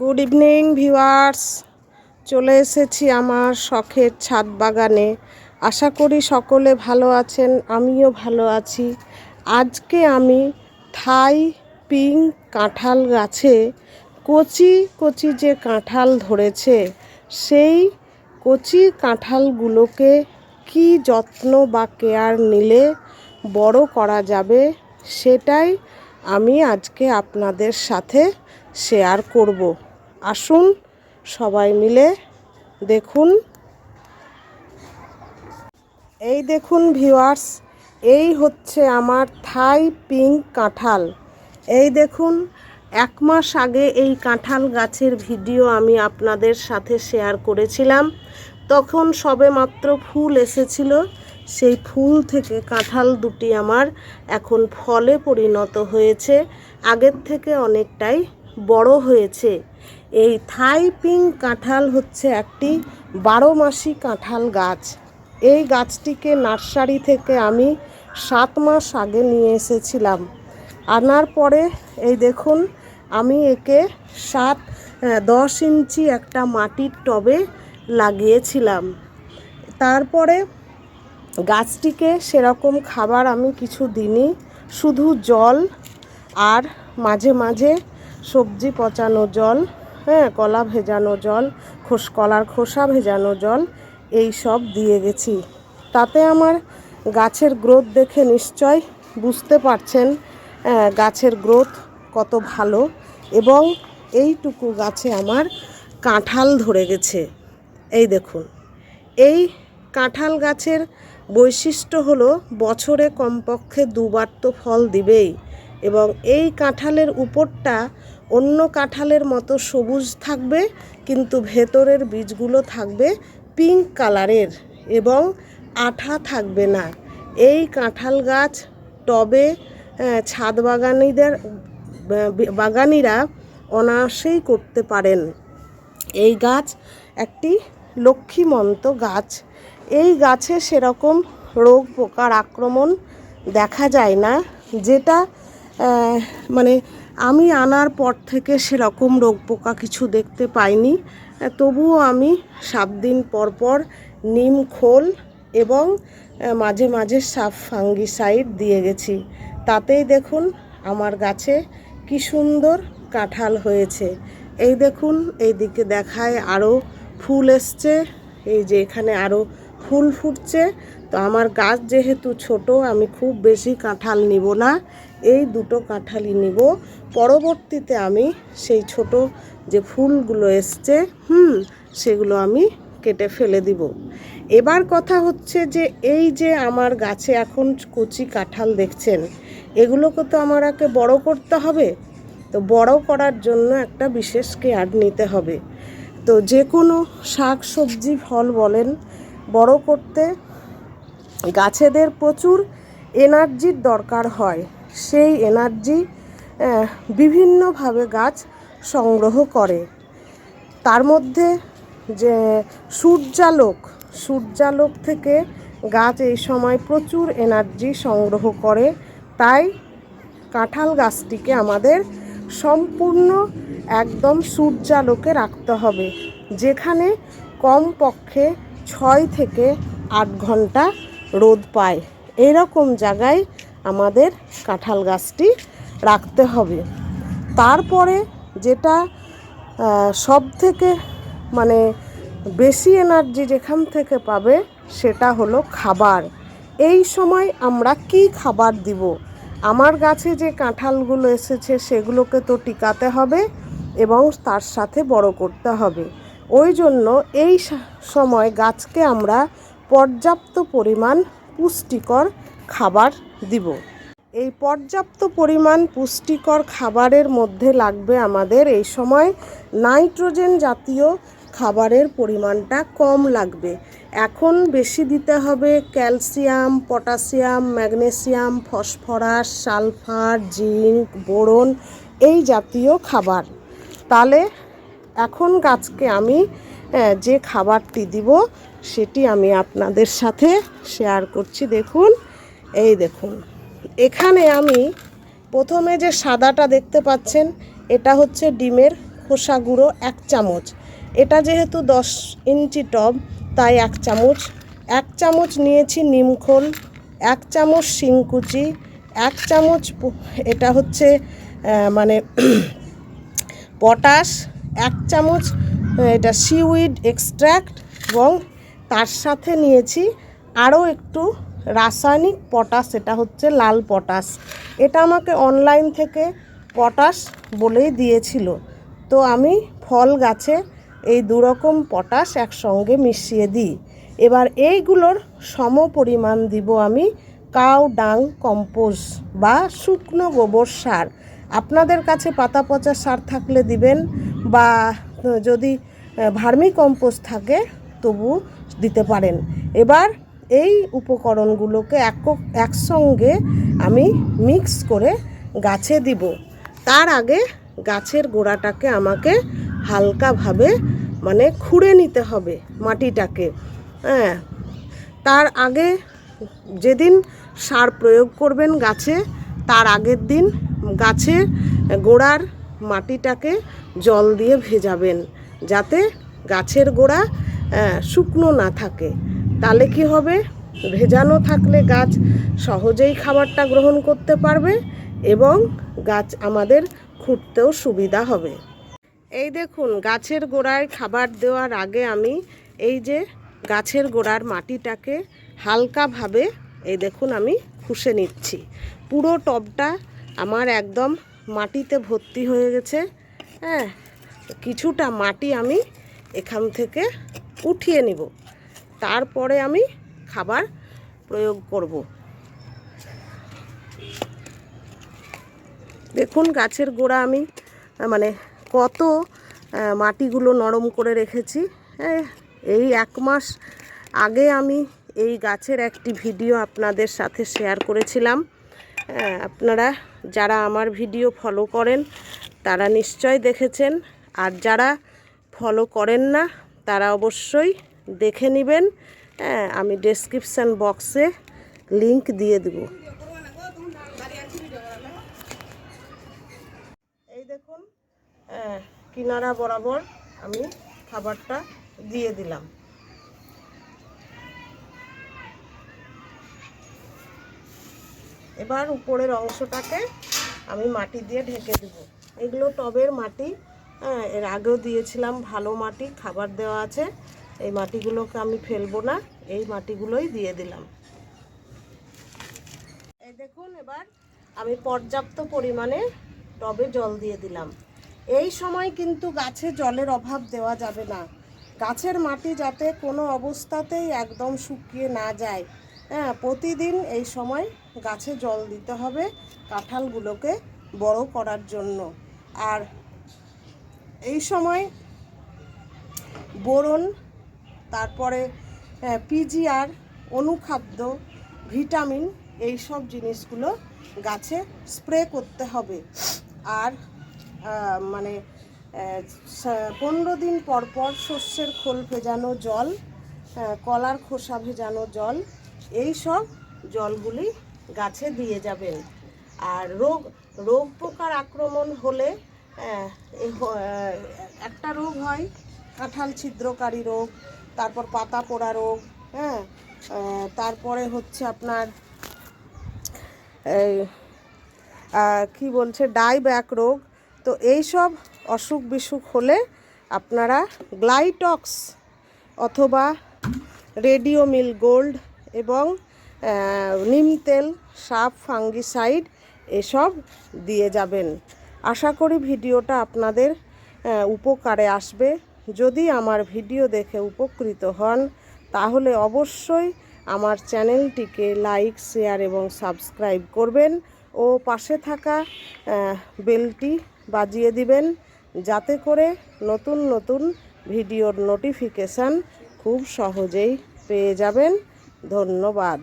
Good evening viewers চলে এসেছি আমার শখের ছাদ বাগানে। আশা করি সকলে ভালো আছেন, আমিও ভালো আছি। আজকে আমি থাই পিং কাঁঠাল গাছে কচি কচি যে কাঁঠাল ধরেছে, সেই কচি কাঁঠালগুলোকে কি যত্ন বা কেয়ার নিলে বড় করা যাবে, সেটাই আমি আজকে আপনাদের সাথে শেয়ার করব। আসুন, সবাই মিলে দেখুন। এই দেখুন ভিউয়ার্স এই হচ্ছে আমার থাই পিঙ্ক কাঁঠাল। এই দেখুন, এক মাস আগে এই কাঁঠাল গাছের ভিডিও আমি আপনাদের সাথে শেয়ার করেছিলাম। তখন সবে মাত্র ফুল এসেছিল, সেই ফুল থেকে কাঁঠাল দুটি আমার এখন ফলে পরিণত হয়েছে। আগের থেকে অনেকটাই বড় হয়েছে। এই থাই কাঁঠাল হচ্ছে একটি বারো মাসি কাঁঠাল গাছ। এই গাছটিকে নার্সারি থেকে আমি সাত মাস আগে নিয়ে এসেছিলাম। আনার পরে, এই দেখুন, আমি একে সাত দশ ইঞ্চি একটা মাটির টবে লাগিয়েছিলাম। তারপরে গাছটিকে সেরকম খাবার আমি কিছু দিইনি, শুধু জল আর মাঝে মাঝে সবজি পচানো জল হ্যাঁ কলা ভেজানো জল, খোস, কলার খোসা ভেজানো জল, এই সব দিয়ে গেছি। তাতে আমার গাছের গ্রোথ দেখে নিশ্চয় বুঝতে পারছেন গাছের গ্রোথ কত ভালো এবং এইটুকু গাছে আমার কাঁঠাল ধরে গেছে। এই দেখুন, এই কাঁঠাল গাছের বৈশিষ্ট্য হলো বছরে কমপক্ষে দুবার তো ফল দিবেই। এবং এই কাঁঠালের উপরটা অন্য কাঁঠালের মতো সবুজ থাকবে, কিন্তু ভেতরের বীজগুলো থাকবে পিঙ্ক কালারের এবং আঠা থাকবে না। এই কাঁঠাল গাছ টবে ছাদ বাগানিদের বাগানিরা অনায়াসেই করতে পারেন। এই গাছ একটি লক্ষ্মীমন্ত গাছ। এই গাছে সেরকম রোগ পোকার আক্রমণ দেখা যায় না, যেটা মানে আমি আনার পর থেকে সেরকম রোগ পোকা কিছু দেখতে পাইনি। তবুও আমি সাত দিন পর পর নিম খোল এবং মাঝে মাঝে সাফ ফাঙ্গিসাইড দিয়ে গেছি। তাতেই দেখুন আমার গাছে কি সুন্দর কাঁঠাল হয়েছে। এই দেখুন এইদিকে দেখায় আরও ফুল এসছে। এই যে এখানে আরও ফুল ফুটছে। তো আমার গাছ যেহেতু ছোট, আমি খুব বেশি কাঁঠাল নিব না। এই দুটো কাঁঠালই নিব। পরবর্তীতে আমি সেই ছোট যে ফুলগুলো এসছে, হুম, সেগুলো আমি কেটে ফেলে দিব। এবার কথা হচ্ছে যে, এই যে আমার গাছে এখন কচি কাঁঠাল দেখছেন, এগুলোকে তো আমাকে বড় করতে হবে। তো বড় করার জন্য একটা বিশেষ কেয়ার নিতে হবে। তো যে কোনো শাক সবজি ফল বলেন, বড় করতে গাছেদের প্রচুর এনার্জির দরকার হয়। সেই এনার্জি বিভিন্নভাবে গাছ সংগ্রহ করে। তার মধ্যে যে সূর্যালোক সূর্যালোক থেকে গাছ এই সময় প্রচুর এনার্জি সংগ্রহ করে। তাই কাঁঠাল গাছটিকে আমাদের সম্পূর্ণ একদম সূর্যালোকে রাখতে হবে, যেখানে কমপক্ষে ছয় থেকে আট ঘণ্টা রোদ পায়। এরকম জায়গায় আমাদের কাঁঠাল গাছটি রাখতে হবে। তারপরে যেটা সব থেকে মানে বেশি এনার্জি যেখান থেকে পাবে সেটা হলো খাবার। এই সময় আমরা কি খাবার দিব? আমার গাছে যে কাঁঠালগুলো এসেছে সেগুলোকে তো টিকাতে হবে এবং তার সাথে বড় করতে হবে। ওই জন্য এই সময় গাছকে আমরা পর্যাপ্ত পরিমাণ পুষ্টিকর খাবার দিব। এই পর্যাপ্ত পরিমাণ পুষ্টিকর খাবারের মধ্যে লাগবে আমাদের এই সময় নাইট্রোজেন জাতীয় খাবারের পরিমাণটা কম লাগবে। এখন বেশি দিতে হবে calcium, potassium, magnesium, phosphorus, sulphur, zinc, boron এই জাতীয় খাবার। তাহলে এখন গাছকে আমি যে খাবারটি দিব সেটি আমি আপনাদের সাথে শেয়ার করছি। দেখুন, এই দেখুন। এখানে আমি প্রথমে যে সাদাটা দেখতে পাচ্ছেন, এটা হচ্ছে ডিমের খোসা গুঁড়ো এক চামচ। এটা যেহেতু দশ ইঞ্চি টব, তাই এক চামচ। এক চামচ নিয়েছি নিমখোল এক চামচ শিংকুচি এক চামচ এটা হচ্ছে মানে পটাশ, এক চামচ এটা সিউইড এক্সট্র্যাক্ট এবং তার সাথে নিয়েছি আরও একটু রাসায়নিক পটাশ, এটা হচ্ছে লাল পটাশ। এটা আমাকে অনলাইন থেকে পটাশ বলেই দিয়েছিল। তো আমি ফল গাছে এই দুরকম পটাশ একসঙ্গে মিশিয়ে দিই। এবার এইগুলোর সম পরিমাণ দিব আমি কাউ ডাং কম্পোজ বা শুকনো গোবর সার। আপনাদের কাছে পাতা পচা সার থাকলে দিবেন বা যদি ভার্মি কম্পোস্ট থাকে, তবু দিতে পারেন। এবার এই উপকরণগুলোকে এক, একসঙ্গে আমি মিক্স করে গাছে দিব। তার আগে গাছের গোড়াটাকে আমাকে হালকাভাবে মানে খুঁড়ে নিতে হবে মাটিটাকে। হ্যাঁ তার আগে যেদিন সার প্রয়োগ করবেন গাছে, তার আগের দিন গাছের গোড়ার মাটিটাকে জল দিয়ে ভেজাবেন, যাতে গাছের গোড়া শুকনো না থাকে। তাহলে কি হবে? ভেজানো থাকলে গাছ সহজেই খাবারটা গ্রহণ করতে পারবে এবং গাছ আমাদের খুঁড়তেও সুবিধা হবে। এই দেখুন, গাছের গোড়ায় খাবার দেওয়ার আগে আমি এই যে গাছের গোড়ার মাটিটাকে হালকাভাবে এই দেখুন আমি খুশে নিচ্ছি। পুরো টবটা আমার একদম মাটিতে ভর্তি হয়ে গেছে। হ্যাঁ কিছুটা মাটি আমি এখান থেকে উঠিয়ে নিব। তারপরে আমি খাবার প্রয়োগ করব। দেখুন গাছের গোড়া আমি মানে কত মাটিগুলো নরম করে রেখেছি। হ্যাঁ, এই এক মাস আগে আমি এই গাছের একটি ভিডিও আপনাদের সাথে শেয়ার করেছিলাম। হ্যাঁ, আপনারা যারা আমার ভিডিও ফলো করেন তারা নিশ্চয় দেখেছেন। আর যারা ফলো করেন না তারা অবশ্যই দেখে নেবেন। হ্যাঁ আমি ডেসক্রিপশান বক্সে লিংক দিয়ে দেবো। এই দেখুন আহ, কিনারা বরাবর আমি খাবারটা দিয়ে দিলাম। এবার উপরের অংশটাকে আমি মাটি দিয়ে ঢেকে দেব। এগুলো টবের মাটি হ্যাঁ এর আগেও দিয়েছিলাম ভালো মাটি, খাবার দেওয়া আছে। এই মাটিগুলোকে আমি ফেলব না, এই মাটিগুলোই দিয়ে দিলাম। এই দেখুন, এবার আমি পর্যাপ্ত পরিমাণে টবে জল দিয়ে দিলাম। এই সময় কিন্তু গাছে জলের অভাব দেওয়া যাবে না। গাছের মাটি যাতে কোনো অবস্থাতেই একদম শুকিয়ে না যায়। হ্যাঁ প্রতিদিন এই সময় গাছে জল দিতে হবে কাঁঠালগুলোকে বড় করার জন্য। আর এই সময় বোরন, তারপরে পিজিআর, অনুখাদ্য, ভিটামিন এই সব জিনিসগুলো গাছে স্প্রে করতে হবে। আর মানে পনেরো দিন পর পর শস্যের খোল ভেজানো জল কলার খোসা ভেজানো জল, এই সব জলগুলি গাছে দিয়ে যাবেন। আর রোগ রোগ পোকার আক্রমণ হলে একটা রোগ হয়, কাঁঠাল ছিদ্রকারী রোগ, তারপর পাতা পোড়া রোগ হ্যাঁ তারপরে হচ্ছে আপনার কি বলছে, ডাই ব্যাক রোগ, তো এই সব অসুখ বিসুখ হলে আপনারা গ্লাইটক্স অথবা রেডিও মিল গোল্ড এবং নিম তেল, সাপ, ফাঙ্গিসাইড এসব দিয়ে যাবেন। আশা করি ভিডিওটা আপনাদের উপকারে আসবে। যদি আমার ভিডিও দেখে উপকৃত হন, তাহলে অবশ্যই আমার চ্যানেলটিকে লাইক, শেয়ার এবং সাবস্ক্রাইব করবেন ও পাশে থাকা বেলটি বাজিয়ে দিবেন যাতে করে নতুন নতুন ভিডিওর নোটিফিকেশান খুব সহজেই পেয়ে যাবেন। ধন্যবাদ।